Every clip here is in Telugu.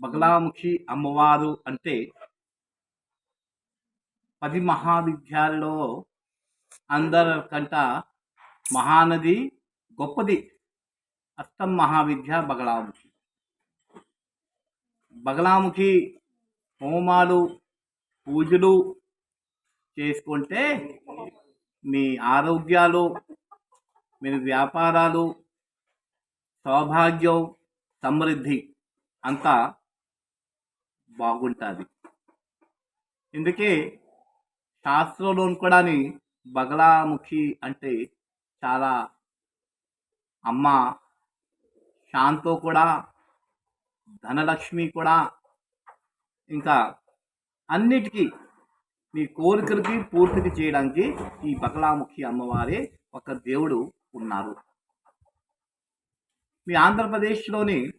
బగలాముఖి అమ్మవారు అంటే పది మహావిద్యాలలో అందరికంట మహానది గొప్పది. అష్టం మహావిద్య బగలాముఖి బగలాముఖి హోమాలు పూజలు చేసుకుంటే మీ ఆరోగ్యాలు మీ వ్యాపారాలు సౌభాగ్యం సమృద్ధి అంతా బాగుంటుంది. ఇందుకే శాస్త్రంలో కూడా బగలాముఖి అంటే చాలా అమ్మ శాంతో కూడా ధనలక్ష్మి కూడా ఇంకా అన్నిటికీ మీ కోరికలకి పూర్తికి చేయడానికి ఈ బగలాముఖి అమ్మవారే ఒక దేవుడు ఉన్నారు. మీ ఆంధ్రప్రదేశ్లోని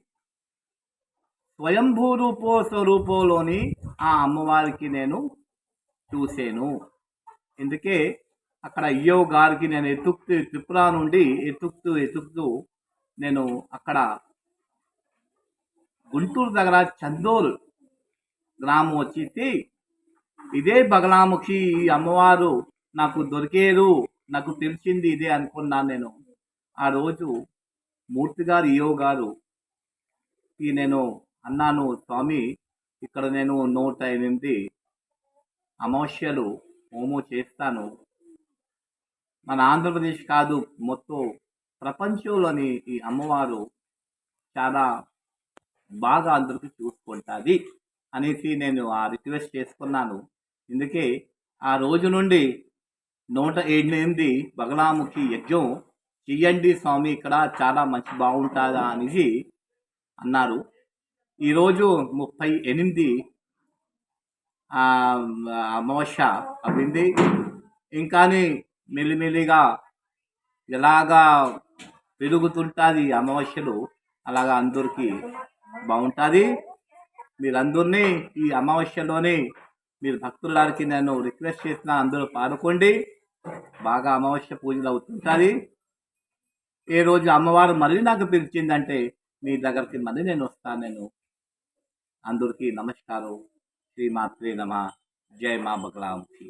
స్వయంభూ రూపో స్వరూపంలోని ఆ అమ్మవారికి నేను చూశాను ఎందుకే అక్కడ అయ్యో గారికి నేను ఎతుక్తూ త్రిపుర నుండి ఎతుక్తూ ఎతుక్తూ నేను అక్కడ గుంటూరు దగ్గర చందోరు గ్రామం వచ్చి ఇదే బగలాముఖి ఈ అమ్మవారు నాకు దొరికేరు నాకు తెలిసింది ఇదే అనుకున్నాను నేను. ఆ రోజు మూర్తి గారు ఈయో గారు ఈ నేను అన్నాను స్వామి ఇక్కడ నేను నూట ఎనిమిది అమావాస్యలు హోమం చేస్తాను. మన ఆంధ్రప్రదేశ్ కాదు మొత్తం ప్రపంచంలోని ఈ అమ్మవారు చాలా బాగా అందరికీ చూసుకుంటుంది అనేసి నేను ఆ రిక్వెస్ట్ చేసుకున్నాను. అందుకే ఆ రోజు నుండి నూట ఎనిమిది బగలాముఖి యజ్ఞం చెయ్యండి స్వామి ఇక్కడ చాలా మంచి బాగుంటుందా అనేసి అన్నారు. ఈరోజు ముప్పై ఎనిమిది అమావాస్య అయింది ఇంకాని మెల్లిమెల్లిగా ఎలాగా పెరుగుతుంటుంది అమావాస్యలు అలాగా అందరికీ బాగుంటుంది. మీరందరినీ ఈ అమావాస్యలోనే మీరు భక్తులారికి నేను రిక్వెస్ట్ చేసిన అందరూ పాల్గొండి బాగా అమావాస్య పూజలు అవుతుంటుంది. ఏ రోజు అమ్మవారు మళ్ళీ నాకు పిలిచిందంటే మీ దగ్గరికి మళ్ళీ నేను వస్తాను నేను అందరికీ నమస్కారం. శ్రీమాత్రే నమ. జై మా బగలాముఖి